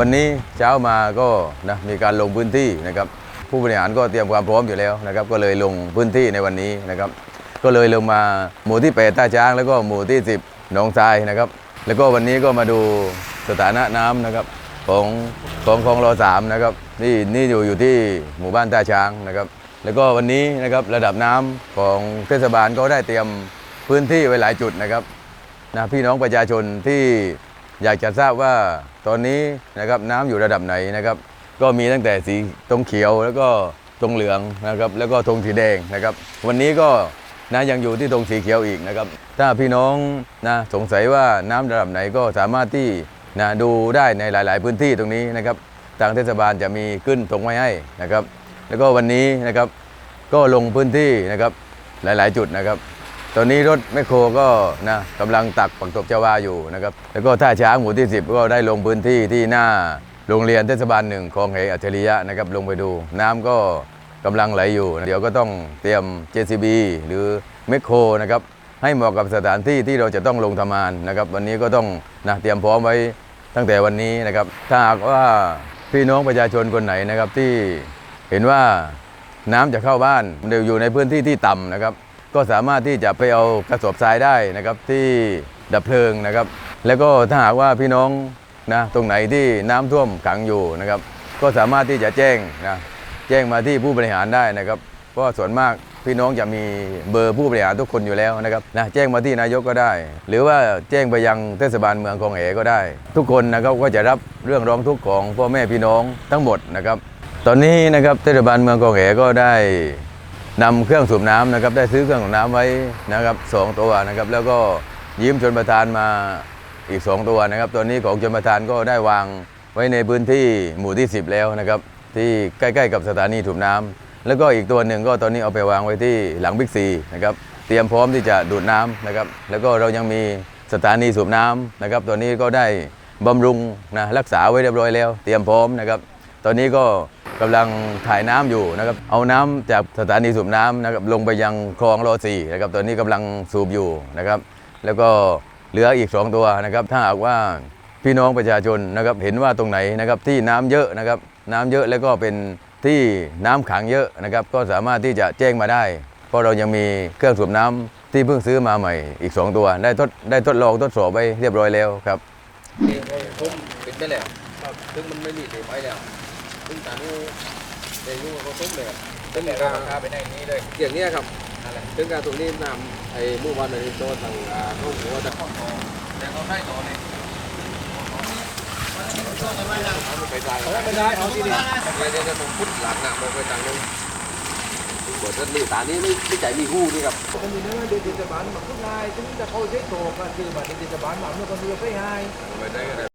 วันนี้เช้ามาก็นะมีการลงพื้นที่นะครับผู้บริหารก็เตรียมความพร้อมอยู่แล้วนะครับก็เลยลงพื้นที่ในวันนี้นะครับก็เลยลงมาหมู่ที่8ท่าช้าง แล้วก็หมู่ที่ 10หนองทรายนะครับ แล้วก็วันนี้ก็มาดูสถานะน้ำนะครับของของคลองรอสามนะครับนี่นี่อยู่อยู่ที่หมู่บ้านท่าช้างนะครับ แล้วก็วันนี้นะครับระดับน้ำของเทศบาลก็ได้เตรียมพื้นที่ไว้หลายจุดนะครับนะพี่น้องประชาชนที่ อยากจะทราบว่าตอนนี้นะครับน้ำอยู่ระดับไหนนะครับ ก็มีตั้งแต่สีตรงเขียวแล้วก็ตรงเหลืองนะครับ แล้วก็ตรงสีแดงนะครับ วันนี้ก็นะยังอยู่ที่ตรงสีเขียวอีกนะครับ ถ้าพี่น้องนะสงสัยว่าน้ำระดับไหนก็สามารถที่นะดูได้ในหลาย ๆ พื้นที่ตรงนี้นะครับทางเทศบาลจะมีขึ้นตรงไว้ให้นะครับ แล้วก็วันนี้นะครับก็ลงพื้นที่นะครับหลาย ๆ จุดนะครับ ตอนนี้รถแมคโครก็นะกำลังตักปักตบชวาอยู่นะครับ แล้วก็ท่าช้างหมู่ที่ 10 ก็ได้ลงพื้นที่ที่หน้าโรงเรียนเทศบาลหนึ่งคลองเหอัจฉริยะนะครับลงไปดู น้ำก็กำลังไหลอยู่ เดี๋ยวก็ต้องเตรียม JCB หรือแมคโครนะครับให้เหมาะกับสถานที่ที่เราจะต้องลงทำงานนะครับ วันนี้ก็ต้องนะเตรียมพร้อมไว้ตั้งแต่วันนี้นะครับ ถ้าหากว่าพี่น้องประชาชนคนไหนนะครับที่เห็นว่าน้ำจะเข้าบ้านเดี๋ยวอยู่ในพื้นที่ที่ต่ำนะครับ ก็สามารถที่จะไปเอากระสอบทรายได้นะครับที่ดับเพลิงนะครับ แล้วก็ถ้าหากว่าพี่น้องนะตรงไหนที่น้ำท่วมขังอยู่นะครับ ก็สามารถที่จะแจ้งนะแจ้งมาที่ผู้บริหารได้นะครับ เพราะส่วนมากพี่น้องจะมีเบอร์ผู้บริหารทุกคนอยู่แล้วนะครับนะแจ้งมาที่นายกก็ได้ หรือว่าแจ้งไปยังเทศบาลเมืองคลองเหก็ได้ ทุกคนนะครับก็จะรับเรื่องร้องทุกข์ของพ่อแม่พี่น้องทั้งหมดนะครับ ตอนนี้นะครับเทศบาลเมืองกองเหก็ได้ นำเครื่องสูบน้ำนะครับได้ซื้อเครื่องสูบน้ำไว้นะครับสองตัวนะครับแล้วก็ยืมชนประทานมาอีกสองตัวนะครับตัวนี้ของชนประทานก็ได้วางไว้ในพื้นที่หมู่ที่ 10 แล้วนะครับที่ใกล้ๆ กับสถานีสูบน้ำแล้วก็อีกตัวหนึ่งก็ตอนนี้เอาไปวางไว้ที่หลังบิ๊กซีนะครับเตรียมพร้อมที่จะดูดน้ำนะครับแล้วก็เรายังมีสถานีสูบน้ำนะครับตัวนี้ก็ได้บำรุงนะรักษาไว้เรียบร้อยแล้ว เตรียมพร้อมนะครับตอนนี้ก็ กำลังถ่ายน้ำอยู่นะครับ เอาน้ำจากสถานีสูบน้ำนะครับลงไปยังคลองรอสี่นะครับ ตอนนี้กำลังสูบอยู่นะครับ แล้วก็เหลืออีก 2 ตัวนะครับ ถ้าหากว่าพี่น้องประชาชนนะครับเห็นว่าตรงไหนนะครับที่น้ำเยอะนะครับ น้ำเยอะแล้วก็เป็นที่น้ำขังเยอะนะครับ ก็สามารถที่จะแจ้งมาได้ เพราะเรายังมีเครื่องสูบน้ำที่เพิ่งซื้อมาใหม่อีก 2 ตัว ได้ทดได้ทดลองทดสอบไปเรียบร้อยแล้วครับเองให้ผมปิดไปแล้วซึ่งมันไม่มีเสียไปแล้ว ซึ่งตอนนี้เองยุ่งกับเขาซุ้มเลยครับซึ่งการพาไปในนี้เลยอย่างเนี้ยครับอะไรซึ่งการตรงนี้นำไอ้เมื่อวานในโต๊ะต่างอ่าเขาหัวจะข้อต่อแต่เขาได้ต่อเลยไปได้ไม่ได้เอาที่นี่ไปเดี๋ยวผมพุทธหลังหน้ำลงไปต่างนึงบทนี้ตานี้ไม่ไม่ใจมีหู้นี่ครับ มันมีเนื้อเดือดจะบานมาทุกนายถึงจะเขาใช้โตก็คือบัตรเดือดจะบานมาเมื่อคนเดียวไปให้ ไปได้ก็ได้